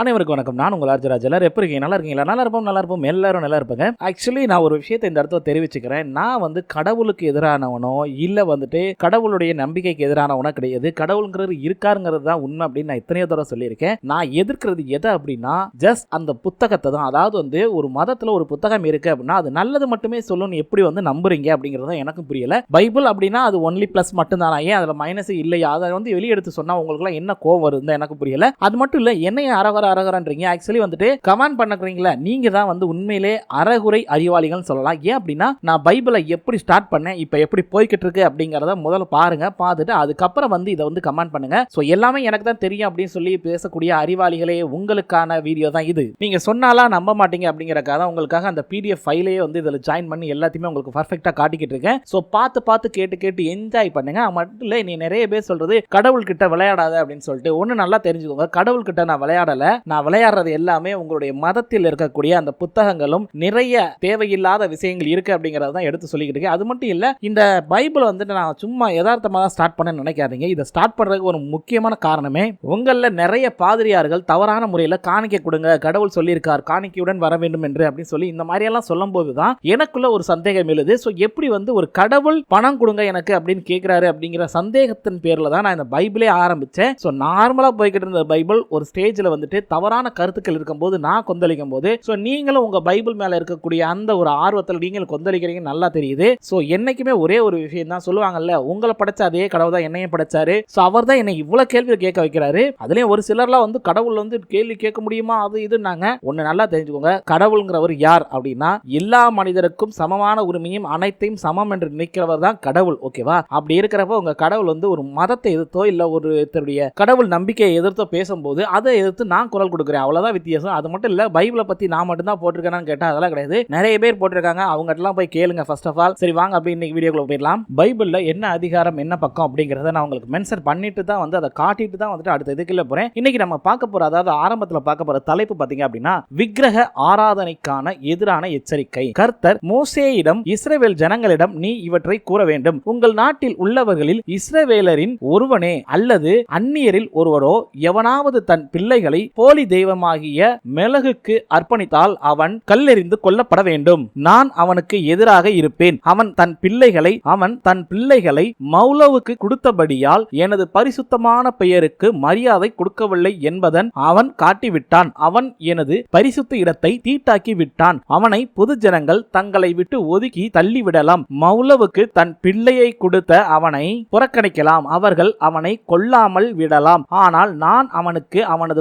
அனைவருக்கும் வணக்கம். நான் உங்கள் ஆர்ஜராஜ் எல்லாரும் எப்படி இருக்கீங்க? நல்லா இருக்கீங்களா? நல்லா இருப்போம் நல்லா இருப்போம். எல்லாரும் நல்லா இருப்பாங்க. ஆக்சுவலி நான் ஒரு விஷயத்தை இந்த இடத்துல தெரிவிச்சுக்கிறேன். நான் வந்து கடவுளுக்கு எதிரானவனோ இல்லை வந்துட்டு கடவுளுடைய நம்பிக்கைக்கு எதிரானவனோ கிடையாது. கடவுளுங்கிறது இருக்காருங்கிறது தான் உண்மை அப்படின்னு நான் இத்தனையோ தடவை சொல்லியிருக்கேன். நான் எதிர்க்கிறது எதை அப்படின்னா ஜஸ்ட் அந்த புத்தகத்தை தான். அதாவது வந்து ஒரு மதத்தில் ஒரு புத்தகம் இருக்கு அப்படின்னா அது நல்லது மட்டுமே சொல்லணும்னு எப்படி வந்து நம்புறீங்க அப்படிங்கிறது எனக்கும் புரியல. பைபிள் அப்படின்னா அது ஒன்லி ப்ளஸ் மட்டும்தானா? ஏன் அதில் மைனஸ் இல்லையா? அதை வந்து வெளியெடுத்து சொன்னால் உங்களுக்குலாம் என்ன கோவம் வருது எனக்கு புரியல. அது மட்டும் இல்லை என்னைய அரவர அரகரன்றீங்க ஆக்சுவலி வந்துட்டு கமெண்ட் பண்ணுறீங்களா நீங்க தான் வந்து உண்மையிலே அறகுறை அறிவாளிகள்னு சொல்லலாம். ஏன் அப்படின்னா நான் பைபிளை எப்படி ஸ்டார்ட் பண்ணேன் இப்போ எப்படி போய்கிட்டு இருக்கு அப்படிங்கிறத முதல்ல பாருங்க பார்த்துட்டு அதுக்கப்புறம் வந்து இதை வந்து கமெண்ட் பண்ணுங்க. ஸோ எல்லாமே எனக்கு தான் தெரியும் அப்படின்னு சொல்லி பேசக்கூடிய அறிவாளிகளே உங்களுக்கான வீடியோ தான் இது. நீங்க சொன்னாலாம் நம்ப மாட்டீங்க அப்படிங்கிறக்காக தான் உங்களுக்காக அந்த பிடிஎஃப் ஃபைலையே வந்து இதில் ஜாயின் பண்ணி எல்லாத்தையுமே உங்களுக்கு பர்ஃபெக்டாக காட்டிக்கிட்டு இருக்கேன். ஸோ பார்த்து பார்த்து கேட்டு கேட்டு என்ஜாய் பண்ணுங்க. மட்டும் இல்லை நீ நிறைய பேர் சொல்றது கடவுள்கிட்ட விளையாடாத அப்படின்னு சொல்லிட்டு ஒன்று நல்லா தெரிஞ்சுக்கோங்க. கடவுள்கிட்ட நான் விளையாடலை. நான் விளையாடுறது எல்லாமே உங்களுடைய மதத்தில் இருக்கக்கூடிய அந்த புத்தகங்களும் நிறைய தேவையில்லாத விஷயங்கள் இருக்கு அப்படிங்கறத தான் எடுத்து சொல்லிக்கிட்டு இருக்கேன். அது மட்டும் இல்ல இந்த பைபிள் வந்துட்டு நான் சும்மா யதார்த்தமாக தான் ஸ்டார்ட் பண்ண நினைக்காதீங்க. இதை ஸ்டார்ட் பண்றதுக்கு ஒரு முக்கியமான காரணமே உங்களில் நிறைய பாதிரியார்கள் தவறான முறையில் காணிக்கை கொடுங்க கடவுள் சொல்லியிருக்கார் காணிக்கையுடன் வர வேண்டும் என்று அப்படின்னு சொல்லி இந்த மாதிரியெல்லாம் சொல்லும்போது தான் எனக்குள்ள ஒரு சந்தேகம் எழுது. ஸோ எப்படி வந்து ஒரு கடவுள் பணம் கொடுங்க எனக்கு அப்படின்னு கேட்குறாரு அப்படிங்கிற சந்தேகத்தின் பேரில் தான் நான் இந்த பைபிளே ஆரம்பித்தேன் ஸோ நார்மலாக போய்கிட்டு இருந்த பைபிள் ஒரு ஸ்டேஜில் வந்துட்டு தவறான கருத்துக்கள் இருக்கும்போது நான் கொந்தளிக்கும் போது ஸோ நீங்களும் உங்கள் பைபிள் மேலே இருக்கக்கூடிய அந்த ஒரு ஆர்வத்தில் நீங்கள் கொந்தளிக்கிறீங்க நல்லா தெரியுது. ஸோ என்னைக்குமே ஒரே ஒரு விஷயம் தான் சொல்லுவாங்கல்ல உங்களை படைச்ச அதே கடவுள் தான் என்னையும் படைச்சாரு. ஸோ அவர் தான் என்னை இவ்வளோ கேள்வி கேட்க வைக்கிறாரு. அதுலேயும் ஒரு சிலர்லாம் வந்து கடவுள் வந்து கேள்வி கேட்க முடியுமா? அது இதுன்னாங்க. ஒன்று நல்லா தெரிஞ்சுக்கோங்க. கடவுளுங்கிறவர் யார் அப்படின்னா எல்லா மனிதருக்கும் சமமான உரிமையும் அனைத்தையும் சமம் என்று நினைக்கிறவர் தான் கடவுள் ஓகேவா அப்படி இருக்கிறப்ப உங்க கடவுள் வந்து ஒரு மதத்தை எதிர்த்தோ இல்லை ஒருத்தருடைய கடவுள் நம்பிக்கையை எதிர்த்தோ பேசும்போது அதை எதிர்த்து நான் குரல் கொடுக்குறேன். அவ்வளோதான் வித்தியாசம். அது மட்டும் இல்லை பைபிளை பற்றி நான் மட்டும்தான் போட்டிருக்கேன்னு கேட்டால் அதெல்லாம் கிடையாது. நிறைய பேர் போட்டிருக்காங்க. அவங்ககிட்டலாம் போய் கேளுங்க ஃபர்ஸ்ட் ஆஃப் ஆல் சரி வாங்க அப்படி இன்னைக்கு வீடியோக்குள்ள போயிடலாம். பைபிளில் என்ன அதிகாரம் என்ன பக்கம் அப்படிங்கிறத நான் உங்களுக்கு மென்ஷன் பண்ணிட்டு தான் வந்து அதை காட்டிட்டு தான் வந்துட்டு அடுத்த இதுக்குள்ள போகிறேன் இன்னைக்கு நம்ம பார்க்க போகிற அதாவது ஆரம்பத்தில் பார்க்க போகிற தலைப்பு பார்த்தீங்க அப்படின்னா விக்கிரக ஆராதனைக்கான எதிரான எச்சரிக்கை. கர்த்தர் மோசேயிடம் இஸ்ரேவேல் ஜனங்களிடம் நீ இவற்றை கூற வேண்டும். உங்கள் நாட்டில் உள்ளவர்களில் இஸ்ரவேலரின் ஒருவனே அல்லது அந்நியரில் ஒருவரோ எவனாவது தன் பிள்ளைகளை போ போலி தெய்வமாகிய மெலகுக்கு அர்ப்பணித்தால் அவன் கல்லெறிந்து கொல்லப்பட வேண்டும். நான் அவனுக்கு எதிராக இருப்பேன். அவன் தன் பிள்ளைகளை அவன் தன் பிள்ளைகளை மௌலவுக்கு கொடுத்தபடியால் எனது பரிசுத்தமான பெயருக்கு மரியாதை கொடுக்கவில்லை என்பதன் அவன் காட்டிவிட்டான். அவன் எனது பரிசுத்த இடத்தை தீட்டாக்கி விட்டான் அவனை பொது ஜனங்கள் தங்களை விட்டு ஒதுக்கி தள்ளிவிடலாம். மௌலவுக்கு தன் பிள்ளையை கொடுத்த அவனை புறக்கணிக்கலாம். அவர்கள் அவனை கொல்லாமல் விடலாம். ஆனால் நான் அவனுக்கு அவனது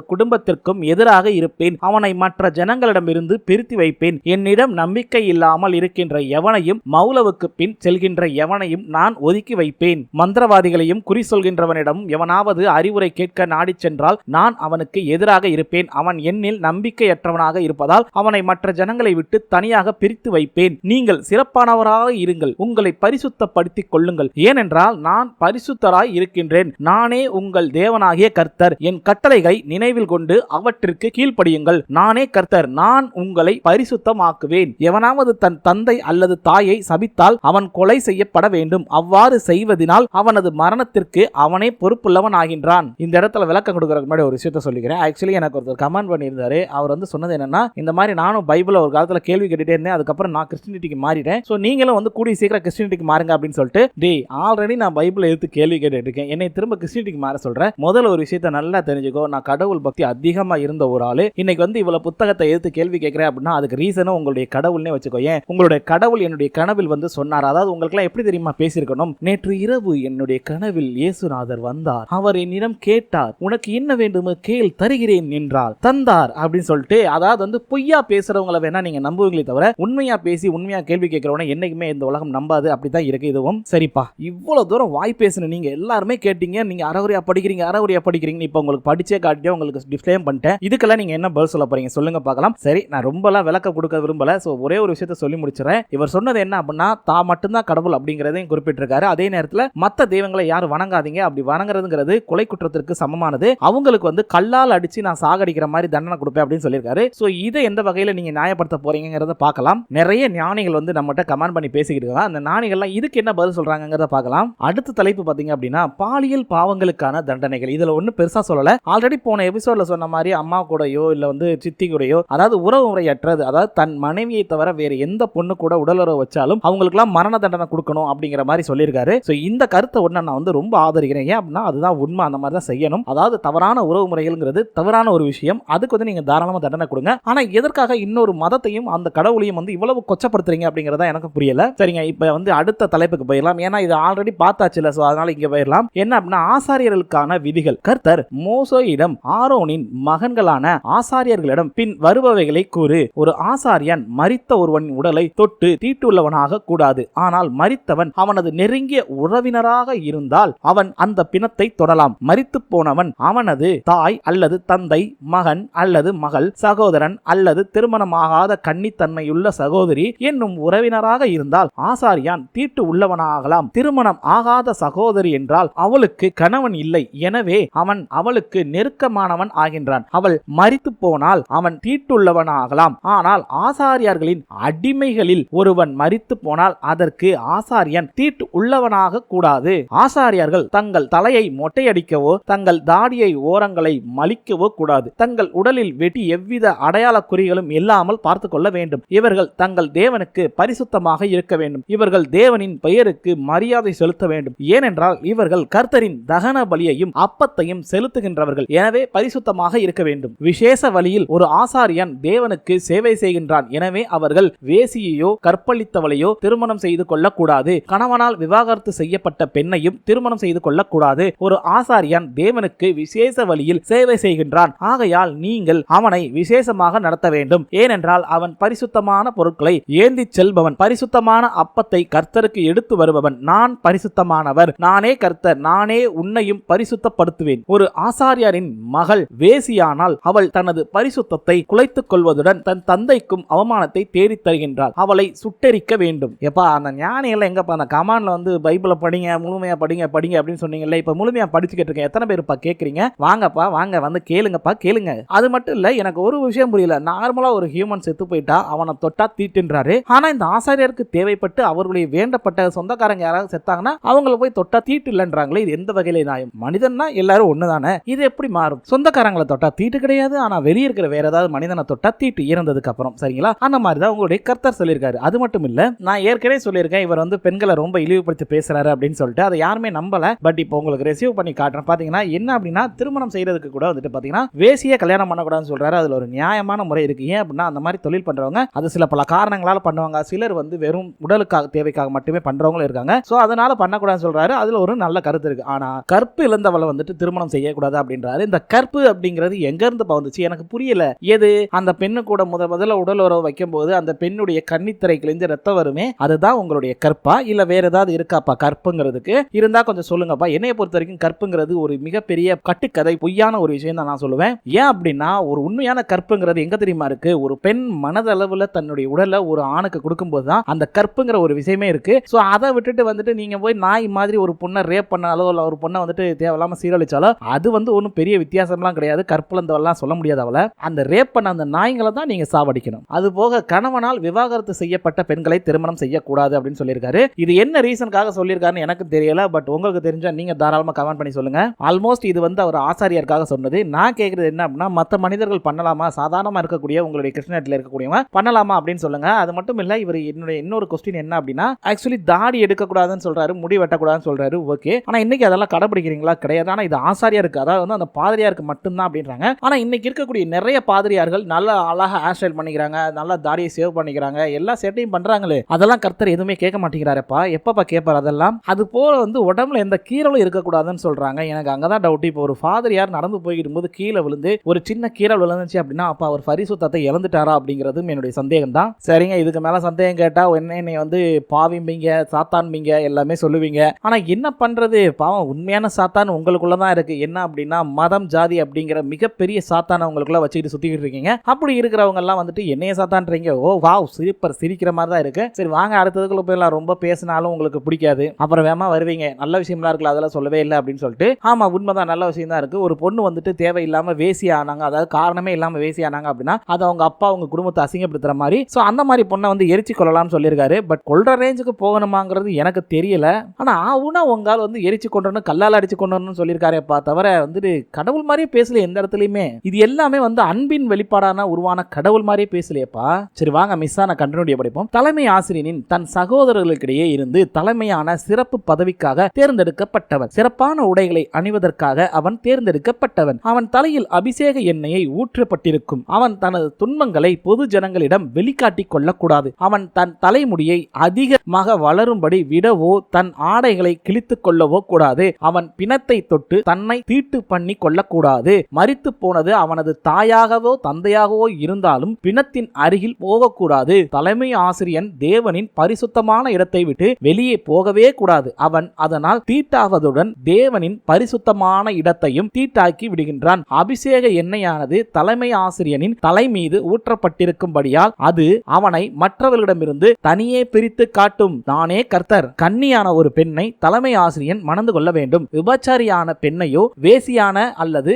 குடும்பத்திற்கும் எதிராக இருப்பேன். அவனை மற்ற ஜனங்களிடமிருந்து பிரித்து வைப்பேன். என்னிடம் நம்பிக்கை இல்லாமல் இருக்கின்ற எவனையும் மௌலவுக்கு பின் செல்கின்ற எவனையும் நான் ஒதுக்கி வைப்பேன். மந்திரவாதிகளையும் குறி சொல்கின்றவனிடம் எவனாவது அறிவுரை கேட்க நாடி சென்றால் நான் அவனுக்கு எதிராக இருப்பேன். அவன் என்னில் நம்பிக்கையற்றவனாக இருப்பதால் அவனை மற்ற ஜனங்களை விட்டு தனியாக பிரித்து வைப்பேன். நீங்கள் சிறப்பானவராக இருங்கள். உங்களை பரிசுத்தப்படுத்திக் கொள்ளுங்கள். ஏனென்றால் நான் பரிசுத்தராய் இருக்கின்றேன். நானே உங்கள் தேவனாகிய கர்த்தர். என் கட்டளைகளை நினைவில் கொண்டு அவற்றிற்கு கீழ்ப்படியுங்கள். நானே கர்த்தர் நான் உங்களை பரிசுத்தமாக்குவேன். எவனாவது தன் தந்தை அல்லது தாயை சபித்தால் அவன் கொலை செய்யப்பட வேண்டும். அவ்வாறு செய்வதனால் அவனது மரணத்திற்கு அவனே பொறுப்புள்ளவன் ஆகின்றான் இந்த இடத்துல விளக்கம் கொடுக்கறதுக்கு முன்னாடி ஒரு விஷயத்த சொல்லிக்கிறேன். ஆக்சுவலி எனக்கு ஒருத்தர் கமெண்ட் பண்ணியிருந்தாரு. அவர் வந்து சொன்னது என்னன்னா இந்த மாதிரி நானும் பைபிள் ஒரு காலத்துல கேள்வி கேட்டுட்டே இருந்தேன். அதுக்கப்புறம் நான் கிறிஸ்டினிட்டிக்கு மாறிட்டேன். ஸோ நீங்களும் வந்து கூடிய சீக்கிரம் கிறிஸ்டினிட்டிக்கு மாறுங்க அப்படின்னு சொல்லிட்டு டே ஆல்ரெடி நான் பைபிள் எடுத்து கேள்வி கேட்டுட்டு இருக்கேன். என்னை திரும்ப கிறிஸ்டினிட்டிக்கு மாற சொல்றேன் முதல்ல ஒரு விஷயத்த நல்லா தெரிஞ்சுக்கோ. நான் கடவுள் பக்தி அதிக அதிகமா இருந்த ஒரு ஆளு. இன்னைக்கு வந்து இவ்வளவு புத்தகத்தை எடுத்து கேள்வி கேட்குறேன் அப்படின்னா அதுக்கு ரீசனும் உங்களுடைய கடவுள்னே வச்சுக்கோ. ஏன்? உங்களுடைய கடவுள் என்னுடைய கனவில் வந்து சொன்னார். அதாவது உங்களுக்குலாம் எப்படி தெரியுமா பேசியிருக்கணும்? நேற்று இரவு என்னுடைய கனவில் இயேசுநாதர் வந்தார். அவர் என்னிடம் கேட்டார் உனக்கு என்ன வேண்டுமோ கேள் தருகிறேன் என்றார். தந்தார் அப்படின்னு சொல்லிட்டு அதாவது வந்து பொய்யா பேசுறவங்களை வேணா நீங்க நம்புவீங்களே தவிர உண்மையா பேசி உண்மையா கேள்வி கேட்கிறவன என்னைக்குமே இந்த உலகம் நம்பாது. அப்படிதான் இருக்கு இதுவும். சரிப்பா. இவ்வளவு தூரம் வாய் பேசுன நீங்க எல்லாருமே கேட்டீங்க. நீங்க அறகுறையா படிக்கிறீங்க அறகுறையா படிக்கிறீங்க இப்போ உங்களுக்கு படிச்சே காட்டியே உங்களுக்கு எக்ஸ்பிளைன் பண்ணிட்டேன். இதுக்கெல்லாம் நீங்க என்ன பதில் சொல்ல போறீங்க? சொல்லுங்க பார்க்கலாம். சரி நான் ரொம்பலாம் விளக்க கொடுக்க விரும்பல. ஸோ ஒரே ஒரு விஷயத்த சொல்லி முடிச்சிடறேன். இவர் சொன்னது என்ன அப்படின்னா தான் மட்டும்தான் கடவுள் அப்படிங்கிறதையும் குறிப்பிட்டிருக்காரு. அதே நேரத்தில் மற்ற தெய்வங்களை யாரும் வணங்காதீங்க. அப்படி வணங்குறதுங்கிறது கொலை குற்றத்திற்கு சமமானது. அவங்களுக்கு வந்து கல்லால் அடிச்சு நான் சாகடிக்கிற மாதிரி தண்டனை கொடுப்பேன் அப்படின்னு சொல்லியிருக்காரு. ஸோ இதை எந்த வகையில் நீங்க நியாயப்படுத்த போறீங்கிறத பார்க்கலாம். நிறைய ஞானிகள் வந்து நம்மகிட்ட கமெண்ட் பண்ணி பேசிக்கிட்டு இருக்காங்க. அந்த ஞானிகள்லாம் இதுக்கு என்ன பதில் சொல்றாங்கிறத பார்க்கலாம். அடுத்த தலைப்பு பார்த்தீங்க அப்படின்னா பாலியல் பாவங்களுக்கான தண்டனைகள். இதுல ஒன்றும் பெருசா சொல்லலை. ஆல்ரெடி போன எபிசோட்ல சொன்ன மாதிரி அம்மா கூடயோ இல்லை வந்து சித்தி கூடயோ அதாவது உறவு முறையற்றது அதாவது தன் மனைவியை தவிர வேற எந்த பொண்ணு கூட உடலுறவு வச்சாலும் அவங்களுக்குலாம் மரண தண்டனை கொடுக்கணும் அப்படிங்கிற மாதிரி சொல்லியிருக்காரு. ஸோ இந்த கருத்தை ஒன்று நான் வந்து ரொம்ப ஆதரிக்கிறேன். ஏன் அப்படின்னா அதுதான் உண்மை. அந்த மாதிரி தான் செய்யணும். அதாவது தவறான உறவு முறைகள்ங்கிறது தவறான ஒரு விஷயம். அதுக்கு வந்து நீங்கள் தாராளமாக தண்டனை கொடுங்க. ஆனால் எதற்காக இன்னொரு மதத்தையும் அந்த கடவுளையும் வந்து இவ்வளவு கொச்சப்படுத்துறீங்க அப்படிங்கிறதா எனக்கு புரியல. சரிங்க இப்போ வந்து அடுத்த தலைப்புக்கு போயிடலாம். ஏன்னா இது ஆல்ரெடி பார்த்தாச்சுல ஸோ அதனால இங்கே போயிடலாம். என்ன அப்படின்னா ஆசாரியர்களுக்கான விதிகள். கர்த்தர் மோசோயிடம் ஆரோனின் மகன்களான ஆசாரியர்களிடம் பின் வருபவைகளை கூறு. ஒரு ஆசாரியன் மறித்த ஒருவனின் உடலை தொட்டு தீட்டுள்ளவனாக கூடாது. ஆனால் மறித்தவன் அவனது நெருங்கிய உறவினராக இருந்தால் அவன் அந்த பிணத்தை தொடலாம். மறித்து போனவன் அவனது தாய் அல்லது தந்தை மகன் அல்லது மகள் சகோதரன் அல்லது திருமணமாகாத கன்னித்தன்மையுள்ள சகோதரி என்னும் உறவினராக இருந்தால் ஆசாரியான் தீட்டு உள்ளவனாகலாம். திருமணம் ஆகாத சகோதரி என்றால் அவளுக்கு கணவன் இல்லை. எனவே அவன் அவளுக்கு நெருக்கமானவன் ஆகின்றான். அவள் மறித்து போனால் அவன் தீட்டுள்ளவனாகலாம். ஆனால் ஆசாரியார்களின் அடிமைகளில் ஒருவன் மறித்து போனால் அதற்கு ஆசாரியன் தீட்டு உள்ளவனாக கூடாது. ஆசாரியார்கள் தங்கள் தலையை மொட்டையடிக்கவோ தங்கள் தாடியை ஓரங்களை மலிக்கவோ கூடாது. தங்கள் உடலில் வெட்டி எவ்வித அடையாள குறிகளும் இல்லாமல் பார்த்து கொள்ள வேண்டும். இவர்கள் தங்கள் தேவனுக்கு பரிசுத்தமாக இருக்க வேண்டும். இவர்கள் தேவனின் பெயருக்கு மரியாதை செலுத்த வேண்டும். ஏனென்றால் இவர்கள் கர்த்தரின் தகன பலியையும் அப்பத்தையும் செலுத்துகின்றவர்கள். எனவே பரிசுத்தமாக இருக்க வேண்டும். விசேஷ வழியில் ஒரு ஆசாரியன் தேவனுக்கு சேவை செய்கின்றான். எனவே அவர்கள் வேசியையோ கற்பழித்தவளையோ திருமணம் செய்து கொள்ளக்கூடாது. கணவனால் விவாகரத்து செய்யப்பட்ட பெண்ணையும் திருமணம் செய்து கொள்ளக்கூடாது. ஒரு ஆசாரியன் தேவனுக்கு விசேஷ வழியில் சேவை செய்கின்றான். ஆகையால் நீங்கள் அவனை விசேஷமாக நடத்த வேண்டும். ஏனென்றால் அவன் பரிசுத்தமான பொருட்களை ஏந்தி செல்பவன். பரிசுத்தமான அப்பத்தை கர்த்தருக்கு எடுத்து வருபவன். நான் பரிசுத்தமானவர். நானே கர்த்தர். நானே உன்னையும் பரிசுத்தப்படுத்துவேன். ஒரு ஆசாரியரின் மகள் வேசியானால் அவள் தனது பரிசுத்தத்தை குலைத்துக் கொள்வதுடன் தன் தந்தைக்கும் அவமானத்தை தேடித் தருகின்றாள். அவளை சுட்டெரிக்க வேண்டும். எப்பா அந்த ஞானிகள் எங்கப்பா அந்த கமான்ல வந்து பைபிளை படிங்க முழுமையா படிங்க படிங்க அப்படின்னு சொன்னீங்கல்ல இப்ப முழுமையா படிச்சுக்கிட்டு இருக்கேன். எத்தனை பேருப்பா கேக்குறீங்க? வாங்கப்பா வாங்க வந்து கேளுங்கப்பா கேளுங்க. அது மட்டும் இல்ல எனக்கு ஒரு விஷயம் புரியல. நார்மலா ஒரு ஹியூமன் செத்து போயிட்டா அவனை தொட்டா தீட்டுன்றாரு. ஆனா இந்த ஆசாரியருக்கு தேவைப்பட்டு அவர்களுடைய வேண்டப்பட்ட சொந்தக்காரங்க யாராவது செத்தாங்கன்னா அவங்கள போய் தொட்டா தீட்டு இல்லைன்றாங்களே இது எந்த வகையில நியாயம்? மனிதன்னா எல்லாரும் ஒண்ணுதானே? இது எப்படி மாறும்? சொந்தக்காரங்களை தொட்டா தீட்டு கிடையாது. ஆனா வெளியே இருக்கிற வேற ஏதாவது மனிதனை தொட்டா தீட்டு இறந்ததுக்கு அப்புறம் சரிங்களா? அந்த மாதிரி தான் உங்களுடைய கர்த்தர் சொல்லியிருக்காரு. அது மட்டும் இல்ல நான் ஏற்கனவே சொல்லியிருக்கேன் இவர் வந்து பெண்களை ரொம்ப இழிவுபடுத்தி பேசுறாரு அப்படின்னு சொல்லிட்டு அதை யாருமே நம்பல. பட் இப்போ உங்களுக்கு ரிசீவ் பண்ணி காட்டுறேன். பாத்தீங்கன்னா என்ன அப்படின்னா திருமணம் செய்யறதுக்கு கூட வந்துட்டு பாத்தீங்கன்னா வேசிய கல்யாணம் பண்ணக்கூடாதுன்னு சொல்றாரு. அதுல ஒரு நியாயமான முறை இருக்கு. ஏன் அப்படின்னா அந்த மாதிரி தொழில் பண்றவங்க அது சில பல காரணங்களால பண்ணுவாங்க. சிலர் வந்து வெறும் உடலுக்காக தேவைக்காக மட்டுமே பண்றவங்களும் இருக்காங்க. சோ அதனால பண்ணக்கூடாதுன்னு சொல்றாரு. அதுல ஒரு நல்ல கருத்து இருக்கு. ஆனா கற்பு இழந்தவளை வந்துட்டு திருமணம் செய்யக்கூடாது அப்படின்றாரு. இந்த கற்பு அப்படிங்கிறது எங்கேருந்து வந்துச்சு? எனக்கு புரியல. எது? அந்த பெண்ணு கூட முத முதல்ல உடல் உறவு வைக்கும்போது அந்த பெண்ணுடைய கன்னித்திரை கிழிஞ்சு ரத்தம் வருமே? அதுதான் உங்களுடைய கற்பா? இல்ல வேற ஏதாவது இருக்காப்பா கற்புங்கிறதுக்கு? இருந்தா கொஞ்சம் சொல்லுங்கப்பா. என்னைய பொறுத்த வரைக்கும் கற்புங்கிறது ஒரு மிகப்பெரிய கட்டுக்கதை பொய்யான ஒரு விஷயம் தான் நான் சொல்லுவேன். ஏன் அப்படின்னா ஒரு உண்மையான கற்புங்கிறது எங்க தெரியுமா இருக்கு? ஒரு பெண் மனதளவுல தன்னுடைய உடலை ஒரு ஆணுக்கு கொடுக்கும்போது தான் அந்த கற்புங்கிற ஒரு விஷயமே இருக்கு. ஸோ அதை விட்டுட்டு வந்துட்டு நீங்க போய் நாய் மாதிரி ஒரு பொண்ணை ரேப் பண்ணாலோ இல்லை ஒரு பொண்ணை வந்துட்டு தேவையில்லாம சீரழிச்சாலோ அது வந்து ஒன்றும் பெரிய வித்தியாசம்லாம் கிடையாது. கற்புலந்தவெல்லாம் சொல்ல முடியாது அவளை. அந்த ரேப் பண்ண அந்த நாய்களை தான் நீங்க சாவடிக்கணும். அது போக கணவனால் விவாகரத்து செய்யப்பட்ட பெண்களை திருமணம் செய்யக்கூடாது அப்படின்னு சொல்லியிருக்காரு. இது என்ன ரீசனுக்காக சொல்லியிருக்காருன்னு எனக்கு தெரியல. பட் உங்களுக்கு தெரிஞ்சா நீங்க தாராளமாக கமெண்ட் பண்ணி சொல்லுங்க. ஆல்மோஸ்ட் இது வந்து அவர் ஆசாரியருக்காக சொன்னது. நான் கேட்கறது என்ன அப்படின்னா மற்ற மனிதர்கள் பண்ணலாமா? சாதாரணமாக இருக்கக்கூடிய உங்களுடைய கிருஷ்ணத்தில் இருக்கக்கூடியவங்க பண்ணலாமா அப்படின்னு சொல்லுங்க. அது மட்டும் இல்லை இவர் என்னுடைய இன்னொரு கொஸ்டின் என்ன அப்படின்னா ஆக்சுவலி தாடி எடுக்கக்கூடாதுன்னு சொல்றாரு முடி வெட்டக்கூடாதுன்னு சொல்றாரு. ஓகே ஆனால் இன்னைக்கு அதெல்லாம் கடைபிடிக்கிறீங்களா? கிடையாது. ஆனால் இது ஆசாரியாருக்கு அதாவது வந்து அந்த பாதிரியாருக்கு மட்டும்தான் அப்படின்றாங்க. ஆனால் இன்னைக்கு இருக்கக்கூடிய நிறைய பாதிரியார்கள் நல்லா அழகா ஹேர் ஸ்டைல் பண்ணிக்கிறாங்க நல்லா தாடியை சேவ் பண்ணிக்கிறாங்க எல்லா சேட்டையும் பண்றாங்களே. அதெல்லாம் கர்த்தர் எதுவுமே கேட்க மாட்டேங்கிறாரப்பா. எப்பப்பா கேட்பார் அதெல்லாம்? அது போல வந்து உடம்புல எந்த கீரலும் இருக்கக்கூடாதுன்னு சொல்றாங்க. எனக்கு அங்கதான் டவுட் இப்போ ஒரு ஃபாதர் யார் நடந்து போய்கிட்டு போது கீழே விழுந்து ஒரு சின்ன கீரல் விழுந்துச்சு அப்படின்னா அப்போ அவர் பரிசுத்தத்தை இழந்துட்டாரா அப்படிங்கிறதும் என்னுடைய சந்தேகம் தான் சரிங்க இதுக்கு மேலே சந்தேகம் கேட்டால் என்ன என்னை வந்து பாவிம்பீங்க சாத்தான்பீங்க எல்லாமே சொல்லுவீங்க. ஆனால் என்ன பண்றது? பாவம் உண்மையான சாத்தான் உங்களுக்குள்ள தான் இருக்கு. என்ன அப்படின்னா மதம் ஜாதி அப்படிங்கிற மிகப்பெரிய சாத்தான அவங்களுக்குள்ள வச்சுக்கிட்டு சுத்திக்கிட்டு இருக்கீங்க. அப்படி இருக்கிறவங்க எல்லாம் வந்துட்டு என்னைய சாத்தான்றீங்க? ஓ வாவ் சிரிப்பர் சிரிக்கிற மாதிரி தான் இருக்கு. சரி வாங்க அடுத்ததுக்குள்ள போயிடலாம். ரொம்ப பேசினாலும் உங்களுக்கு பிடிக்காது. அப்புறம் வேமா வருவீங்க. நல்ல விஷயம்லாம் இருக்குல்ல அதெல்லாம் சொல்லவே இல்லை அப்படின்னு சொல்லிட்டு ஆமா உண்மைதான் நல்ல விஷயம் தான் இருக்கு. ஒரு பொண்ணு வந்துட்டு தேவையில்லாம வேசி ஆனாங்க. அதாவது காரணமே இல்லாம வேசி ஆனாங்க அப்படின்னா அது அவங்க அப்பா அவங்க குடும்பத்தை அசிங்கப்படுத்துற மாதிரி. ஸோ அந்த மாதிரி பொண்ணை வந்து எரிச்சு கொள்ளலாம்னு சொல்லியிருக்காரு. பட் கொள்ற ரேஞ்சுக்கு போகணுமாங்கிறது எனக்கு தெரியல. ஆனா ஆவுனா உங்களால் வந்து எரிச்சு கொண்டணும் கல்லால் அடிச்சு கொண்டணும்னு சொல்லியிருக்காரேப்பா தவிர வந்துட்டு கடவுள் மாதிரியே பேசல எந்த இடத்துலயுமே இது எல்லாமே வந்து அன்பின் வெளிப்பாடான உருவான கடவுள் மாதிரியே பேசலையப்பா. சரி வாங்க மிஸ் ஆன கண்டினியூ படிப்போம். தலைமை ஆசிரியனின் தன் சகோதரர்களுக்கிடையே இருந்து தலைமையான சிறப்பு பதவிக்காக தேர்ந்தெடுக்கப்பட்டவன். சிறப்பான உடைகளை அணிவதற்காக அவன் தேர்ந்தெடுக்கப்பட்டவன். அவன் தலையில் அபிஷேக எண்ணெயை ஊற்றப்பட்டிருக்கும். அவன் தனது துன்பங்களை பொது ஜனங்களிடம் வெளிக்காட்டிக் கொள்ளக்கூடாது. அவன் தன் தலைமுடியை அதிகமாக வளரும்படி விடவோ தன் ஆடைகளை கிழித்துக் கொள்ளவோ கூடாது. அவன் பிணத்தை தொட்டு தன்னை தீட்டு பண்ணி கொள்ளக்கூடாது. மரித்து போனது அவனது தாயாகவோ தந்தையாகவோ இருந்தாலும் பிணத்தின் அருகில் போகக்கூடாது. தலைமை ஆசிரியன் தேவனின் பரிசுத்தமான இடத்தை விட்டு வெளியே போகவே கூடாது. அவன் அதனால் தீட்டாவதுடன் தேவனின் பரிசுத்தமான இடத்தையும் தீட்டாக்கி விடுகின்றான். அபிஷேக எண்ணெயானது தலைமை ஆசிரியனின் தலை மீது ஊற்றப்பட்டிருக்கும்படியால் அது அவனை மற்றவர்களிடமிருந்து தனியே பிரித்து காட்டும். நானே கர்த்தர் கன்னியான ஒரு பெண்ணை தலைமை ஆசிரியன் மணந்து கொள்ள வேண்டும். விபச்சாரியான பெண்ணையோ வேசியான அல்லது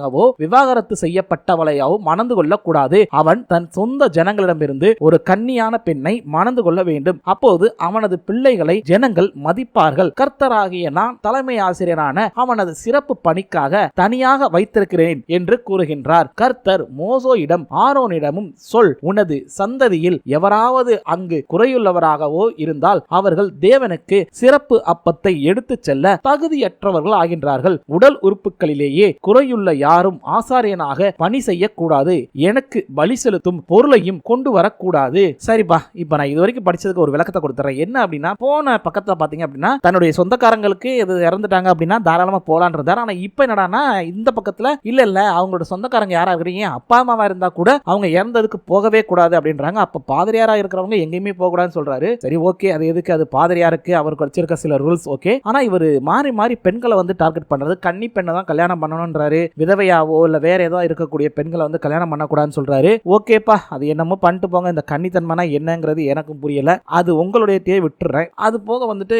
விதவையாகவோ விவாகரத்து செய்யப்பட்டவளையாவோ மணந்து கொள்ளக்கூடாது. அவன் தன் சொந்த ஜனங்களிடமிருந்து ஒரு கன்னியான பெண்ணை மணந்து கொள்ள வேண்டும். அப்போது அவனது பிள்ளைகளை ஜனங்கள் மதிப்பார்கள். கர்த்தராகிய நான் தலைமை ஆசிரியரான அவனது சிறப்பு பணிக்காக தனியாக வைத்திருக்கிறேன் என்று கூறுகின்றார். கர்த்தர் மோசோயிடம் ஆரோனிடமும் சொல் உனது சந்ததியில் எவராவது அங்கு குறையுள்ளவராகவோ இருந்தால் அவர்கள் தேவனுக்கு சிறப்பு அப்பத்தை எடுத்துச் செல்ல தகுதியற்றவர்கள் ஆகின்றார்கள் உடல் உறுப்புகளிலேயே குறையுள்ள யாரும் ஆசாரியனாக பணி செய்யக்கூடாது. எனக்கு பலி செலுத்தும் பொருளையும் கொண்டு வரக்கூடாது. சரிப்பா இப்ப நான் இது வரைக்கும் படிச்சதுக்கு ஒரு விளக்கத்தை கொடுத்துறேன். என்ன அப்படின்னா போன பக்கத்துல பாத்தீங்க அப்படின்னா தன்னுடைய சொந்தக்காரங்களுக்கு இது இறந்துட்டாங்க அப்படின்னா தாராளமா போலான்றாரு ஆனா இப்ப என்னடானா இந்த பக்கத்துல இல்ல இல்ல அவங்களோட சொந்தக்காரங்க யாரா இருக்கிறீங்க அப்பா அம்மாவா இருந்தா கூட அவங்க இறந்ததுக்கு போகவே கூடாது அப்படின்றாங்க. அப்ப பாதிரியாரா இருக்கிறவங்க எங்கேயுமே போக கூடாதுன்னு சொல்றாரு. சரி ஓகே அது எதுக்கு? அது பாதிரியாருக்கு அவருக்கு வச்சிருக்க சில ரூல்ஸ் ஓகே. ஆனா இவர் மாறி மாறி பெண்களை வந்து டார்கெட் பண்றது கன்னி பெண்ணை தான் கல்யாணம் பண்ணணும்ன்றாரு. விதவையாவோ இல்லை வேற ஏதோ இருக்கக்கூடிய பெண்களை வந்து கல்யாணம் பண்ணக்கூடாதுன்னு சொல்றாரு. ஓகேப்பா அது என்னமோ பண்ணிட்டு போங்க. இந்த கன்னித்தன்மைனா என்னங்கிறது எனக்கும் புரியல. அது உங்களுடைய தே விட்டுறேன். அது போக வந்துட்டு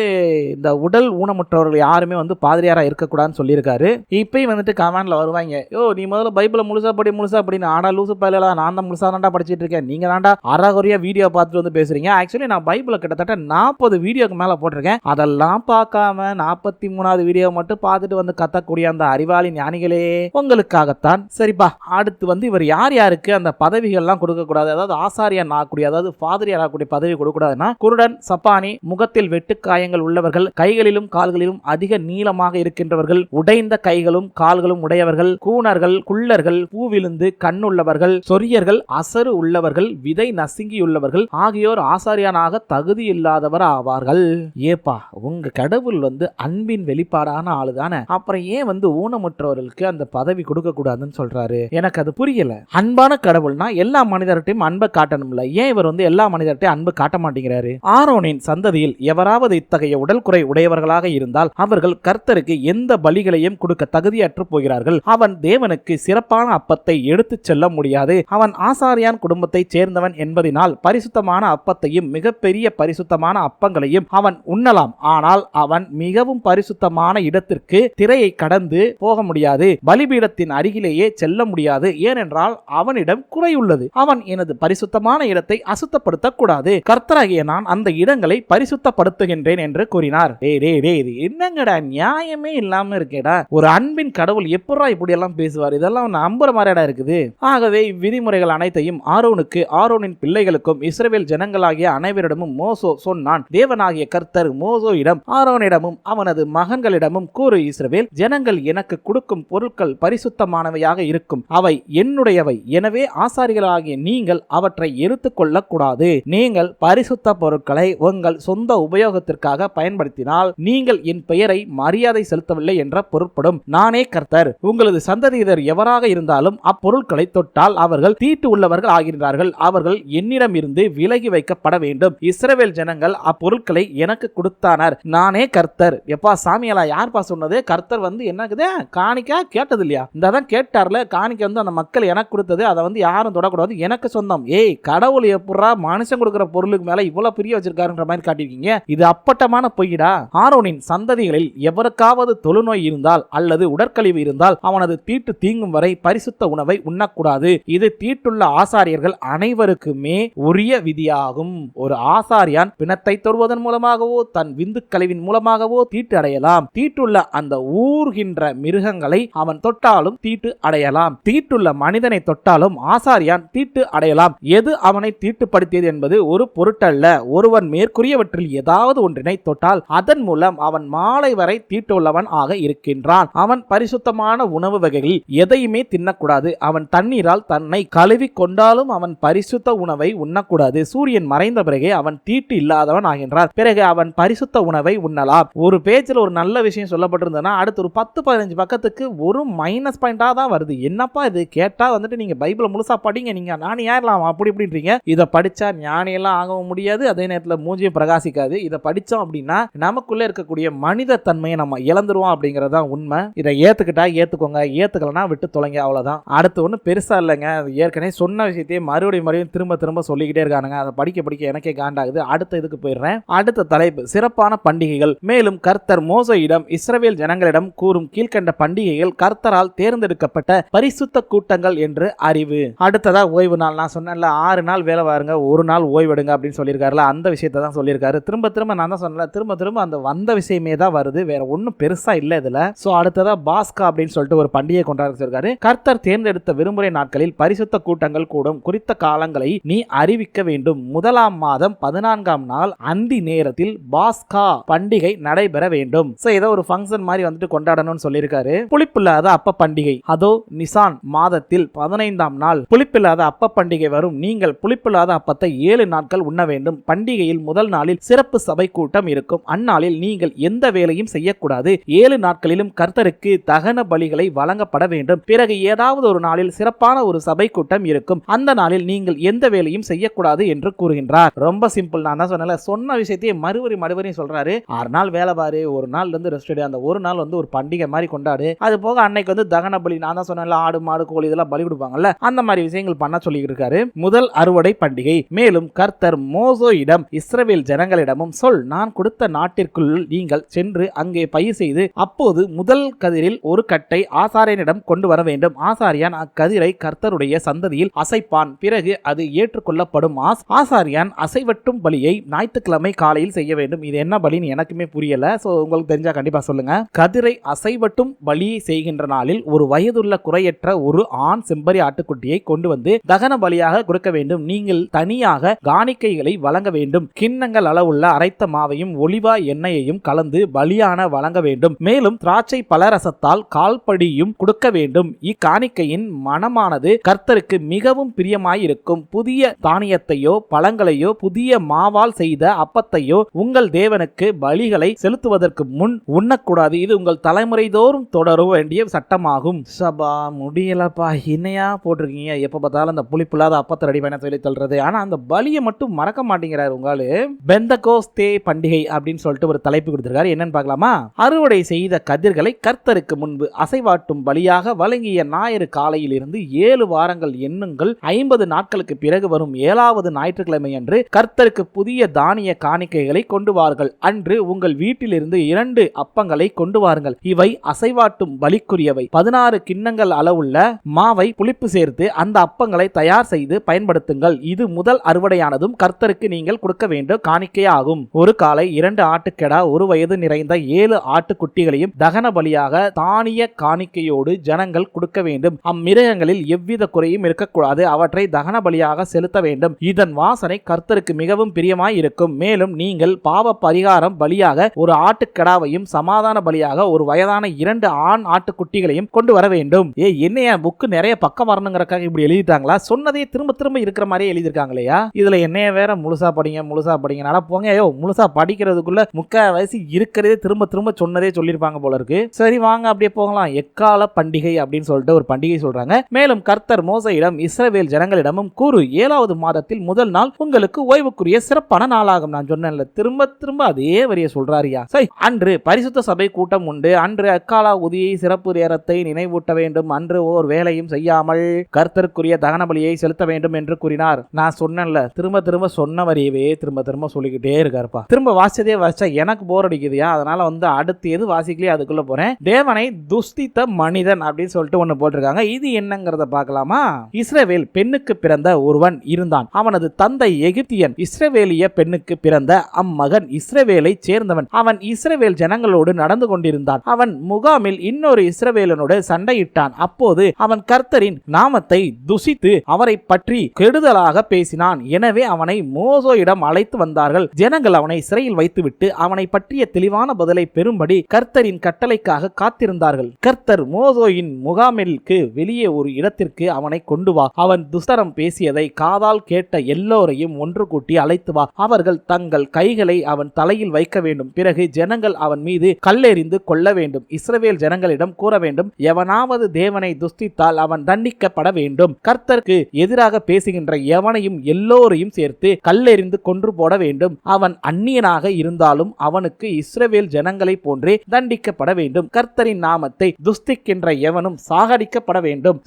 இந்த உடல் ஊனமுற்றவர்கள் யாருமே வந்து பாதிரியாரா இருக்கக்கூடாதுன்னு சொல்லியிருக்காரு. இப்பயும் வந்துட்டு கமெண்ட்ல வருவாங்க. யோ நீ முதல்ல பைபிளை முழுசா படி முழுசா அப்படின்னு ஆனா லூசு பயிலா நான் தான் முழுசா தான்டா படிச்சிட்டு இருக்கேன். நீங்க தான்டா அறகுறையா வீடியோ பார்த்துட்டு வந்து பேசுறீங்க. ஆக்சுவலி நான் பைபிளை கிட்டத்தட்ட நாற்பது வீடியோக்கு மேல போட்டிருக்கேன். அதெல்லாம் பார்க்காம நாற்பத்தி மூணாவது வீடியோ மட்டும் பார்த்துட்டு வந்து கத்தக்கூடிய அந்த அறிவாளி ஞானிகளே. உங்களுக்காகத்தான் சரிப்பா அடுத்து வந்து இவர் யார் யாருக்கு அந்த பதவிகள்லாம் கொடுக்க கூடாது அதாவது ஆசாரியன் ஆகக்கூடிய அதாவது ஃபாதரியார் ஆகக்கூடிய பதவி கொடுக்க கூடாதுன்னா குருடன் சப்பானி முகத்தில் வெட்டுக்காயங்கள் உள்ளவர்கள் கைகளிலும் கால்களிலும் அதிக நீளமாக இருக்கின்றவர்கள் உடைந்த கைகளும் கால்களும் உடையவர்கள் கூணர்கள் குள்ளர்கள் பூவிழுந்து கண்ணுள்ளவர்கள் சொரியர்கள் அசறு உள்ளவர்கள் விதை நசுங்கியுள்ளவர்கள் ஆகியோர் ஆசாரியானாக தகுதி இல்லாதவர் ஆவார்கள். ஏப்பா உங்க கடவுள் வந்து அன்பின் வெளிப்பாடான ஆளுதானே? அப்புறம் ஏன் வந்து ஊனமுற்றவர்களுக்கு அந்த பதவி கொடுக்க கூடாதுன்னு சொல்றாரு. எனக்கு அது புரியல. அன்பான கடவுள்னா எல்லா மனிதர்கிட்டையும் அன்பை காட்டணும்ல. ஏன் இவர் வந்து எல்லா மனிதர்கிட்டையும் அன்பு காட்ட மாட்டேங்கிறாரு? ஆரோனின் சந்ததியில் எவராவது இத்தகைய உடல் குறை உடையவர்களாக இருந்தால் அவர்கள் கர்த்தருக்கு எந்த பலிகளையும் கொடுக்க தகுதியற்று போகிறார்கள். அவன் தேவனுக்கு சிறப்பான அப்பத்தை எடுத்துச் செல்ல முடியாது. அவன் ஆசாரியான் குடும்பத்தைச் சேர்ந்தவன் என்பதினால் பரிசுத்தமான அப்பத்தையும் மிகப்பெரிய பரிசுத்தமான அப்பங்களையும் அவன் உண்ணலாம். ஆனால் அவன் மிகவும் பரிசுத்தமான இடத்திற்கு திரையை கடந்து போக முடியாது. பலிபீடத்தின் அருகிலேயே செல்ல முடியாது. ஏனென்றால் அவனிடம் குறையுள்ளது அவன் எனது பரிசுத்தமான இடத்தை அசுத்தப்படுத்தக் கூடாது கர்த்தராகிய நான் அந்த இடங்களை பரிசுத்தப்படுத்துகின்றேன் என்று கூறினார். டே டே டே இது என்னங்கடா? நியாயமே இல்லாம இருக்கேடா. ஒரு அன்பின் கடவுள் எப்படா இப்படி எல்லாம் பேசுவார்? இதெல்லாம் நம்புற மாதிரிடா இருக்குது. ஆகவே இவ்விதிமுறைகள் அனைத்தையும் ஆரோனுக்கு ஆரோனின் பிள்ளைகளுக்கும் இஸ்ரேல் ஜனங்களாகிய அனைவரிடமும் மோசோ சொன்னான். தேவனாகிய கர்த்தர் மோசோயிடம் ஆரோனிடமும் அவனது மகன்களிடமும் கூறு இஸ்ரவேல் ஜனங்கள் எனக்கு கொடுக்கும் பொருட்கள் பரிசுத்தமானவையாக இருக்கும். அவை என்னுடையவை. எனவே ஆசாரிகளாகிய நீங்கள் அவற்றை எடுத்துக் கொள்ளக்கூடாது நீங்கள் பரிசுத்த பொருட்களை உங்கள் சொந்த உபயோகத்திற்காக பயன்படுத்தினால் நீங்கள் என் பெயரை மரியாதை செலுத்தவில்லை என்ற பொருட்படும். நானே கர்த்தர். உங்களது சந்ததியினர் எவராக இருந்தாலும் அப்பொருட்களை தொட்டால் அவர்கள் தீட்டு உள்ளவர்கள் ஆகின்றார்கள். அவர்கள் என்னிடம் இருந்து விலகி வைக்கப்பட வேண்டும். இஸ்ரவேல் ஜனங்கள் அப்பொருட்களை எனக்கு கொடுத்தானர். நானே கர்த்தர். எப்பா சாமியாலா யார்ப்பா சொன்னது? கர்த்தர் வந்து என்னக்குது? காணிக்கா கேட்டது இல்லையா இல்லையா? இந்த தான் கேட்டார்ல காணிக்க வந்து அந்த மக்கள் எனக்கு கொடுத்தது அதை வந்து யாரும் தொடக்கூடாது எனக்கு சொந்தம். ஏய் கடவுள் எப்படா மனுஷன் கொடுக்குற பொருளுக்கு மேல இவ்வளவு பிரிய வச்சிருக்காருன்ற மாதிரி காட்டியிருக்கீங்க? இது அப்பட்டமான பொய்யிடா? ஆரோனின் சந்ததிகளில் எவருக்காவது தொழுநோய் இருந்தால் அல்லது உடற்கழிவு இருந்தால் அவனது தீட்டு தீங்கும் வரை பரிசுத்த உணவை உண்ணக்கூடாது. இது தீட்டுள்ள ஆசாரியர்கள் அனைவருக்குமே உரிய விதியாகும். ஒரு ஆசாரியான் பிணத்தை தொடுவதன் மூலமாகவோ தன் விந்து கழிவின் மூலமாகவோ தீட்டு அடையலாம். தீட்டுள்ள அந்த ஊர்கின்ற மிருகங்களை அவன் தொட்டால் தொட்டாலும் தீட்டு அடையலாம். தீட்டுள்ள மனிதனை தொட்டாலும் ஆசாரியான் தீட்டு அடையலாம். எது அவனை தீட்டுப்படுத்தியது என்பது ஒரு பொருட்டல்ல. ஒருவன் மேற்கூறியவற்றில் ஏதாவது ஒன்றினை தொட்டால் அதன் மூலம் அவன் மாலை வரை தீட்டுள்ளவன் ஆக இருக்கின்றான். அவன் பரிசுத்தமான உணவு வகைகளில் எதையுமே தின்னக்கூடாது. அவன் தண்ணீரால் தன்னை கழுவி கொண்டாலும் அவன் பரிசுத்த உணவை உண்ணக்கூடாது. சூரியன் மறைந்த பிறகே அவன் தீட்டு இல்லாதவன் ஆகின்றான். பிறகு அவன் பரிசுத்த உணவை உண்ணலாம். ஒரு பேஜில் ஒரு நல்ல விஷயம் சொல்லப்பட்டிருந்ததுன்னா அடுத்து ஒரு பத்து பதினஞ்சு பக்கத்துக்கு ஒரு மைனஸ் பாயிண்டாக தான் வருது. என்னப்பா இது? கேட்டால் வந்துட்டு நீங்க பைபிளை முழுசா படிங்க. நீங்க ஞானி ஆயிடலாம் அப்படி இப்படின்றீங்க. இதை படிச்சா ஞானியெல்லாம் ஆகவும் முடியாது. அதே நேரத்தில் மூஞ்சியும் பிரகாசிக்காது. இதை படிச்சோம் அப்படின்னா நமக்குள்ளே இருக்கக்கூடிய மனித தன்மையை நம்ம இழந்துருவோம் அப்படிங்கிறது தான் உண்மை. இதை ஏத்துக்கிட்டா ஏத்துக்கோங்க. ஏற்றுக்கலனா விட்டு தொலைங்க அவ்வளவுதான். அடுத்து ஒன்றும் பெருசா இல்லைங்க. ஏற்கனவே சொன்ன விஷயத்தையே மறுபடியும் மறுபடியும் திரும்ப திரும்ப சொல்லிக்கிட்டே இருக்கானுங்க. அதை படிக்க படிக்க எனக்கே காண்டாகுது. அடுத்த இதுக்கு போயிடுறேன். அடுத்த தலைப்பு சிறப்பான பண்டிகைகள். மேலும் கர்த்தர் மோசையிடம் இஸ்ரவேல் ஜனங்களிடம் கூறும் கீழ்க்கண்ட பண்டிகைகள் மக்களால் தேர்ந்தெடுக்கப்பட்ட பரிசுத்த கூட்டங்கள் என்று அறிவு. அடுத்ததா ஓய்வு நாள். நான் சொன்னேன்ல ஆறு நாள் வேலை வாருங்க ஒரு நாள் ஓய்வெடுங்க அப்படின்னு சொல்லியிருக்காருல அந்த விஷயத்தை தான் சொல்லியிருக்காரு. திரும்ப திரும்ப நான் தான் சொன்னல திரும்ப திரும்ப அந்த வந்த விஷயமே தான் வருது வேற ஒன்றும் பெருசா இல்லை இதுல. ஸோ அடுத்ததா பாஸ்கா அப்படின்னு சொல்லிட்டு ஒரு பண்டிகை கொண்டாட சொல்லியிருக்காரு. கர்த்தர் தேர்ந்தெடுத்த விடுமுறை நாட்களில் பரிசுத்த கூட்டங்கள் கூடும். குறித்த காலங்களை நீ அறிவிக்க வேண்டும். முதலாம் மாதம் பதினான்காம் நாள் அந்தி நேரத்தில் பாஸ்கா பண்டிகை நடைபெற வேண்டும். ஸோ ஏதோ ஒரு ஃபங்க்ஷன் மாதிரி வந்துட்டு கொண்டாடணும்னு சொல்லியிருக்காரு. புளிப்பில்லாத அப்ப பண்டிகை. அதோ நிசான் மாதத்தில் பதினைந்தாம் நாள். புளிப்பில்லாத அப்ப பண்டிகை வரும். நீங்கள் புளிப்பில்லாத அப்பத்தை ஏழு நாட்கள் உண்ண வேண்டும். பண்டிகையில் முதல் நாளில் சிறப்பு சபை கூட்டம் இருக்கும். அந்நாளில் நீங்கள் எந்த வேலையும் செய்யக்கூடாது. ஏழு நாட்களிலும் கர்த்தருக்கு தகன பலிகளை வழங்கப்பட வேண்டும். பிறகு ஏதாவது ஒரு நாளில் சிறப்பான ஒரு சபை கூட்டம் இருக்கும். அந்த நாளில் நீங்கள் எந்த வேலையும் செய்யக்கூடாது என்று கூறுகின்றார். ரொம்ப சிம்பிள். நான் தான் சொன்னல சொன்ன விஷயத்தையே மறுபடி மறுபடியும் சொல்றாரு. ஆறு நாள் வேலை பாரு. ஒரு நாள் வந்து ரெஸ்ட் அந்த ஒரு நாள் வந்து ஒரு பண்டிகை மாதிரி கொண்டாடு. அது போக அன்னைக்கு வந்து தகன பலி நான் தான் சொன்னேன்ல ஆடு மாடு கோழி இதெல்லாம் பலி கொடுப்பாங்கல்ல அந்த மாதிரி விஷயங்கள் பண்ண சொல்லி இருக்காரு முதல் அறுவடை பண்டிகை. மேலும் கர்த்தர் மோசோயிடம் இஸ்ரவேல் ஜனங்களிடமும் சொல் நான் கொடுத்த நாட்டிற்குள் நீங்கள் சென்று அங்கே பயிர் செய்து அப்போது முதல் கதிரில் ஒரு கட்டை ஆசாரியனிடம் கொண்டு வர வேண்டும். ஆசாரியான் அக்கதிரை கர்த்தருடைய சந்ததியில் அசைப்பான். பிறகு அது ஏற்றுக்கொள்ளப்படும். ஆஸ் ஆசாரியான் அசைவட்டும் பலியை ஞாயிற்றுக்கிழமை காலையில் செய்ய வேண்டும். இது என்ன பலின்னு எனக்குமே புரியல. சோ உங்களுக்கு தெரிஞ்சா கண்டிப்பா சொல்லுங்க. கதிரை அசைவட்டும் பலியை செய்கின்ற நாளில் ஒரு வயதுள்ள குறையற்ற ஒரு ஆண் செம்பரி ஆட்டுக்குட்டியை கொண்டு வந்து தகன பலியாக கொடுக்க வேண்டும். நீங்கள் தனியாக காணிக்கைகளை வழங்க வேண்டும். கிண்ணங்கள் அளவுள்ள அரைத்த மாவையும் ஒளிவா எண்ணெயையும் கலந்து பலியான வழங்க வேண்டும். மேலும் திராட்சை பலரசத்தால் கால்படியும் கொடுக்க வேண்டும். இக்காணிக்கையின் மனமானது கர்த்தருக்கு மிகவும் பிரியமாயிருக்கும். புதிய தானியத்தையோ பழங்களையோ புதிய மாவால் செய்த அப்பத்தையோ உங்கள் தேவனுக்கு பலிகளை செலுத்துவதற்கு முன் உண்ணக்கூடாது. இது உங்கள் தலைமுறை தோறும் தொடர வேண்டிய சட்டமாகும் சபா முடியலப்பா இணையாக போட்டிருக்கீங்க. எப்போ பார்த்தாலும் அந்த புளிப்பில்லாத அப்பத்தை ரெடி பண்ண சொல்லி தள்ளுறது. ஆனால் அந்த பலியை மட்டும் மறக்க மாட்டேங்கிறாரு உங்காலு பெந்தகோஸ்தே பண்டிகை அப்படின்னு சொல்லிட்டு ஒரு தலைப்பு கொடுத்துருக்காரு. என்னன்னு பார்க்கலாமா? அறுவடை செய்த கதிர்களை கர்த்தருக்கு முன்பு அசைவாட்டும் பலியாக வழங்கிய ஞாயிறு காலையில் இருந்து ஏழு வாரங்கள் எண்ணுங்கள். ஐம்பது நாட்களுக்கு பிறகு வரும் ஏழாவது ஞாயிற்றுக்கிழமை அன்று கர்த்தருக்கு புதிய தானிய காணிக்கைகளை கொண்டு வார்கள் அன்று உங்கள் வீட்டிலிருந்து இரண்டு அப்பங்களை கொண்டு வாருங்கள். இவை அசைவாட்டும் பலிக்குரியவை பதினாறு கிண்ணங்கள் அளவுள்ள மாவை புளிப்பு சேர்த்து அந்த அப்பங்களை தயார் செய்து பயன்படுத்துங்கள். இது முதல் அறுவடையானதும் கர்த்தருக்கு நீங்கள் கொடுக்க வேண்டும் காணிக்கையாகும். ஒரு காலை இரண்டு ஆட்டுக்கெடா ஒரு வயது நிறைந்த ஏழு ஆட்டுக்குட்டிகளையும் தகன பலியாக தானிய காணிக்கையோடு ஜனங்கள் கொடுக்க வேண்டும். அம்மிருகங்களில் எவ்வித குறையும் இருக்கக்கூடாது. அவற்றை தகன பலியாக செலுத்த வேண்டும். இதன் வாசனை கர்த்தருக்கு மிகவும் பிரியமாய் இருக்கும். மேலும் நீங்கள் பாவ பரிகாரம் பலியாக ஒரு ஆட்டுக்கடாவையும் சமாதான பலியாக ஒரு வயதான இரண்டு ஆண் ஆட்டுக்குட்டிகளையும் கொண்டு வர வேண்டும். ஏ என்னையா புக்கு நிறைய பக்கம் வரணுங்கிறக்காக இப்படி எழுதிட்டாங்களா? சொன்னதே திரும்ப திரும்ப இருக்கிற மாதிரியே எழுதியிருக்காங்களையா இதுல என்னைய வேற முழுசா படிங்க முழுசா படிங்க. நல்லா போங்க ஐயோ முழுசா படிக்கிறதுக்குள்ள முக்கால்வாசி இருக்கிறதே திரும்ப திரும்ப சொன்னதே சொல்லியிருப்பாங்க போல இருக்கு. சரி வாங்க அப்படியே போகலாம். எக்கால பண்டிகை அப்படின்னு சொல்லிட்டு ஒரு பண்டிகை சொல்றாங்க. மேலும் கர்த்தர் மோசையிடம் இஸ்ரவேல் ஜனங்களிடமும் கூறு ஏழாவது மாதத்தில் முதல் நாள் உங்களுக்கு ஓய்வுக்குரிய சிறப்பான நாளாகும். நான் சொன்னேன்ல திரும்ப திரும்ப அதே வரிய சொல்றாரியா சரி அன்று பரிசுத்த சபை கூட்டம் உண்டு. அன்று அக்காலா உதியை சிறப்பு நேரத்தை நினைவூட்ட வேண்டும். அன்று ஓர் வேலையும் செய்யாமல் கர்த்தருக்குரிய தகன பலியை செலுத்த வேண்டும் என்று கூறினார். நான் சொன்னேன்ல திரும்ப திரும்ப சொன்ன வரியவே திரும்ப திரும்ப சொல்லிக்கிட்டே இருக்காருப்பா. திரும்ப வாசிச்சதே வாசிச்சா எனக்கு போர் அடிக்குதுயா? அதனால வந்து அடுத்து எது வாசிக்கலையே அதுக்குள்ள போறேன். தேவனை துஸ்தித்த மனிதன் அப்படின்னு சொல்லிட்டு ஒண்ணு போட்டிருக்காங்க. இது என்னங்கிறத பார்க்கலாமா? இஸ்ரேவேல் பெண்ணுக்கு பிறந்த ஒருவன் இருந்தான். அவனது தந்தை எகிப்தியன். இஸ்ரேவேலிய பெண்ணுக்கு பிறந்த அம்மகன் இஸ்ரேவேலை சேர்ந்தவன். அவன் இஸ்ரேவேல் ஜனங்களோடு நடந்து கொண்டிருந்தான். அவன் முகாமில் இன்னொரு இஸ்ரேவேல் இஸ்ரவேலனோடு சண்டையிட்டான். அப்போது அவன் கர்த்தரின் நாமத்தை துசித்து அவரை பற்றி கெடுதலாக பேசினான். எனவே அவனை மோசோயிடம் அழைத்து வந்தார்கள். ஜனங்கள் அவனை சிறையில் வைத்துவிட்டு அவனை பற்றிய தெளிவான பதிலை பெறும்படி கர்த்தரின் கட்டளைக்காக காத்திருந்தார்கள். கர்த்தர் மோசோயின் முகாமிற்கு வெளியே ஒரு இடத்திற்கு அவனை கொண்டு வா. அவன் துஸ்தரம் பேசியதை காதால் கேட்ட எல்லோரையும் ஒன்று கூட்டி அழைத்து வா. அவர்கள் தங்கள் கைகளை அவன் தலையில் வைக்க வேண்டும். பிறகு ஜனங்கள் அவன் மீது கல்லெறிந்து கொள்ள வேண்டும். இஸ்ரவேல் ஜனங்களிடம் கூற வேண்டும். எவனாவது தேவனை துஸ்தித்தால் அவன் தண்டிக்கப்பட வேண்டும். கர்த்தருக்கு எதிராக பேசுகின்ற எவனையும் எல்லோரையும் சேர்த்து கல்லெறிந்து கொன்று போட வேண்டும். அவன் அந்நியனாக இருந்தாலும் அவனுக்கு இஸ்ரவேல் ஜனங்களை போன்றே தண்டிக்கப்பட வேண்டும். கர்த்தரின் நாமத்தை துஸ்திக்கின்ற எவனும் சாகடிக்கப்பட வேண்டும்.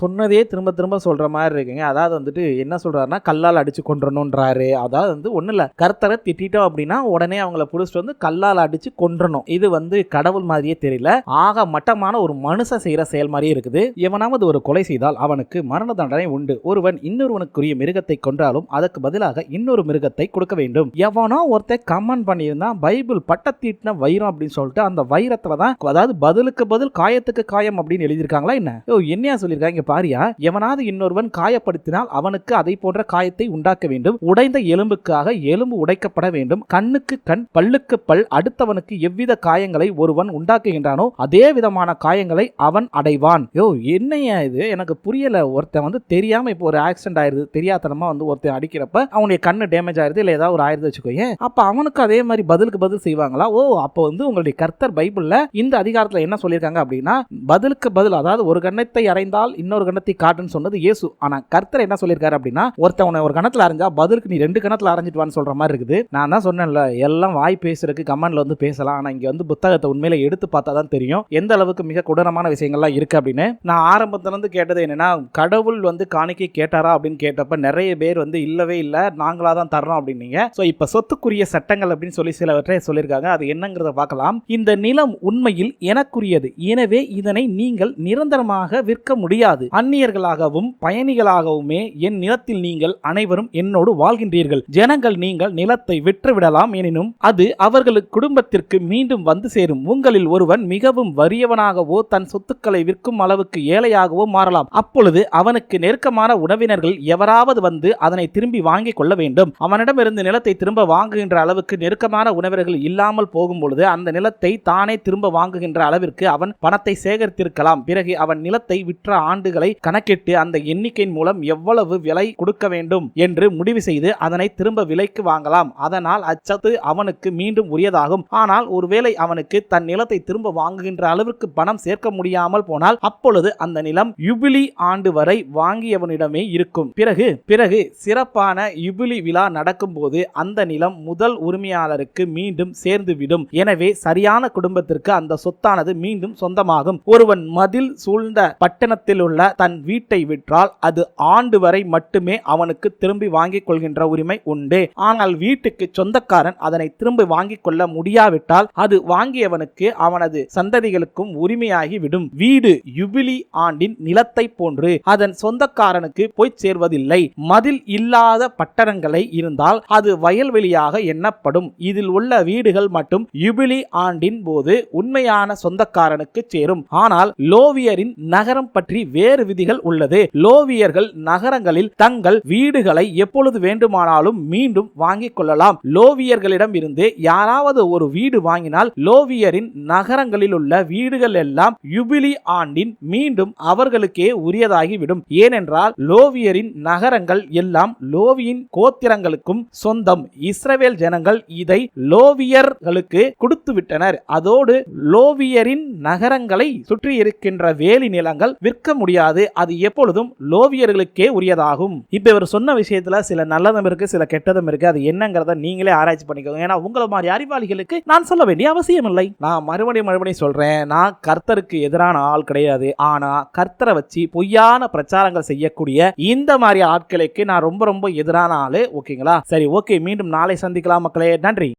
சொன்னதே திரும்ப திரும்ப சொல்ற மாதிரி இருக்குங்க. அதாவது வந்துட்டு என்ன சொல்றாருன்னா கல்லால் அடிச்சு கொன்றணும்ன்றாரு. அதாவது வந்து ஒண்ணு இல்ல. கர்த்தரை திட்டோம் அப்படின்னா உடனே அவங்கள புடிச்சிட்டு வந்து கல்லால் அடிச்சு கொன்றணும். இது வந்து கடவுள் மாதிரியே தெரியல. ஆக மட்டமான ஒரு மனுஷன் செய்யற செயல் மாதிரியே இருக்குது. எவனாவது ஒரு கொலை செய்தால் அவனுக்கு மரண தண்டனை உண்டு. ஒருவன் இன்னொருவனுக்குரிய மிருகத்தை கொன்றாலும் அதற்கு பதிலாக இன்னொரு மிருகத்தை கொடுக்க வேண்டும். எவனோ ஒருத்தர் கமெண்ட் பண்ணியிருந்தான் பைபிள் பட்டத்தீட்டின வைரம் அப்படின்னு சொல்லிட்டு அந்த வைரத்தில் தான் அதாவது பதிலுக்கு பதில் காயத்துக்கு காயம் அப்படின்னு எழுதியிருக்காங்களா என்ன? ஓ என்னையா சொல்லியிருக்காங்க பாரியா? எவனாவது இன்னொருவன் காயப்படுத்தினால் அவனுக்கு அதை போன்ற காயத்தை உண்டாக்க வேண்டும். உடைந்த எலும்புக்காக எலும்பு உடைக்கப்பட வேண்டும். கண்ணுக்கு கண் பல்லுக்கு பல் அடுத்தவனுக்கு எவ்வித காயங்களை ஒருவன் உண்டாக்குகின்றானோ அதே விதமான காயங்களை அவன் அடைவான். யோ என்னையா இது? எனக்கு புரியல. ஒருத்தன் வந்து தெரியாம இப்போ ஒரு ஆக்சிடென்ட் ஆயிருது. தெரியாதனமா வந்து ஒருத்தன் அடிக்கிறப்ப அவனுடைய கண்ணு டேமேஜ் ஆயிருது இல்ல ஏதாவது ஒரு ஆயிருது வச்சுக்கோயேன் அப்ப அவனுக்கு அதே மாதிரி பதிலுக்கு பதில் செய்வாங்களா? ஓ அப்போ வந்து உங்களுடைய கர்த்தர் பைபிள்ல இந்த அதிகாரத்துல என்ன சொல்லியிருக்காங்க அப்படின்னா பதிலுக்கு பதில் அதாவது ஒரு கண்ணத்தை அறைந்தால் இன்னொரு கண்ணத்தை காட்டுன்னு சொன்னது இயேசு. ஆனா கர்த்தர் என்ன சொல்லியிருக்காரு அப்படின்னா ஒருத்தவனை ஒரு கணத்துல அரைஞ்சா பதிலுக்கு நீ ரெண்டு கணத்துல அரைஞ்சிட்டு வான்னு சொல்ற மாதிரி இருக்குது. நான் தான் சொன்னேன்ல எல்லாம் வாய் பேசுறதுக்கு கமெண்ட்ல வந்து பேசலாம். ஆனா இங்க வந்து புத்தகத்தை உண்மையில எடுத்து பார்த்தா தான் தெரியும். எந்த அளவுக்கு மிக கொடூரமான விஷயங்கள்லாம் இருக்கு அப்படின்னு. நான் ஆரம்பத்திலிருந்து கேட்டது என்னன்னா கடவுள் வந்து காணிக்கை கேட்டாரா அப்படின்னு கேட்டப்ப நிறைய பேர் வந்து இல்லவே இல்லை நாங்களா தான் தர்றோம் அப்படின்னீங்க. ஸோ இப்போ சொத்துக்குரிய சட்டங்கள் அப்படின்னு சொல்லி சிலவற்றை சொல்லியிருக்காங்க. அது என்னங்கிறத பார்க்கலாம். இந்த நிலம் உண்மையில் எனக்குரியது. எனவே இதனை நீங்கள் நிரந்தரமாக விற்க முடியாது. அந்நியர்களாகவும் பயணிகளாகவுமே என் நிலத்தில் நீங்கள் அனைவரும் என்னோடு வாழ்கின்றீர்கள். ஜனங்கள் நீங்கள் நிலத்தை விற்று விடலாம் எனினும் அது அவர்களுக்கு குடும்பத்திற்கு மீண்டும் வந்து சேரும். உங்களில் ஒருவன் மிகவும் வறியவனாக வறியவனாகவோ தன் சொத்துக்களை விற்கும் அளவுக்கு ஏழையாகவோ மாறலாம். அப்பொழுது அவனுக்கு நெருக்கமான உறவினர்கள் எவராவது வந்து அதனை திரும்பி வாங்கிக் கொள்ள வேண்டும். அவனிடமிருந்து நிலத்தை திரும்ப வாங்குகின்ற அளவுக்கு நெருக்கமான உணவர்கள் இல்லாமல் போகும்பொழுது அந்த நிலத்தை தானே திரும்ப வாங்குகின்ற அளவிற்கு அவன் பணத்தை சேகரித்திருக்கலாம். பிறகு அவன் நிலத்தை விற்ற ஆண்டுகளை கணக்கிட்டு அந்த எண்ணிக்கையின் மூலம் எவ்வளவு விலை கொடுக்க வேண்டும் என்று முடிவு செய்து அதனை திரும்ப விலைக்கு வாங்கலாம். அதனால் அச்சத்து அவனுக்கு மீண்டும் உரியதாகும். ஆனால் ஒருவேளை அவனுக்கு தன் நிலத்தை திரும்ப வாங்குகின்ற அளவிற்கு பணம் சேர்க்க முடியாமல் போனால் அப்பொழுது அந்த நிலம் யுபிலி ஆண்டு வரை வாங்கியவனிடமே இருக்கும். பிறகு பிறகு சிறப்பான யுபிலி விழா நடக்கும் போது அந்த நிலம் முதல் உரிமையாளருக்கு மீண்டும் சேர்ந்துவிடும். எனவே சரியான குடும்பத்திற்கு அந்த சொத்தானது மீண்டும் சொந்தமாகும். ஒருவன் மதில் சூழ்ந்த பட்டணத்தில் உள்ள தன் வீட்டை விற்றால் அது ஆண்டு வரை மட்டுமே அவனுக்கு திரும்பி வாங்கிக் கொள்கின்ற உரிமை உண்டு. ஆனால் வீட்டுக்கு சொந்தக்காரன் அதனை திரும்பி வாங்கிக் கொள்ள முடியாவிட்டால் அது வாங்கியவனுக்கு அவனது சந்ததிகளுக்கும் உரிமை விடும் வீடு யுபிலி ஆண்டின் நிலத்தை போன்று அதன் சொந்தக்காரனுக்கு போய் சேர்வதில்லை. மதில் இல்லாத பட்டணங்களை இருந்தால் அது வயல்வெளியாக எண்ணப்படும். இதில் உள்ள வீடுகள் மட்டும் யுபிலி ஆண்டின் போது உண்மையான சொந்தக்காரனுக்கு சேரும். ஆனால் லோவியரின் நகரம் பற்றி வேறு விதிகள் உள்ளது. லோவியர்கள் நகரங்களில் தங்கள் வீடுகளை எப்பொழுது வேண்டுமானாலும் மீண்டும் வாங்கிக் கொள்ளலாம். லோவியர்களிடம் இருந்து யாராவது ஒரு வீடு வாங்கினால் லோவியரின் நகரங்களில் உள்ள வீடுகள் எல்லாம் யுபிலி ஆண்டின் மீண்டும் அவர்களுக்கே உரியதாகிவிடும். ஏனென்றால் லோவியரின் நகரங்கள் எல்லாம் லோவியின் கோத்திரங்களுக்கும் சொந்தம். இஸ்ரவேல் ஜனங்கள் இதை லோவியர்களுக்கு கொடுத்துவிட்டனர். அதோடு லோவியரின் நகரங்களை சுற்றி இருக்கின்ற வேலி நிலங்கள் விற்க முடியாது. அது எப்பொழுதும் லோவியர்களுக்கே உரியதாகும். இப்ப இவர் சொன்ன விஷயத்துல சில நல்லதும் இருக்கு சில கெட்டதும் இருக்கு. அது என்னங்கிறத நீங்களே ஆராய்ச்சி பண்ணிக்கோங்க. ஏன்னா உங்களை மாதிரி அறிவாளிகளுக்கு நான் சொல்ல வேண்டிய அவசியம் இல்லை நான் மறுபடியும் மறுபடியும் சொல்றேன். நான் கர்த்தருக்கு எதிரான ஆள் கிடையாது. ஆனா கர்த்தரை வச்சு பொய்யான பிரச்சாரங்கள் செய்யக்கூடிய இந்த மாதிரி ஆட்களுக்கு நான் ரொம்ப ரொம்ப எதிரான ஆளு. ஓகேங்களா? சரி ஓகே மீண்டும் நாளை சந்திக்கலாம் மக்களே. நன்றி.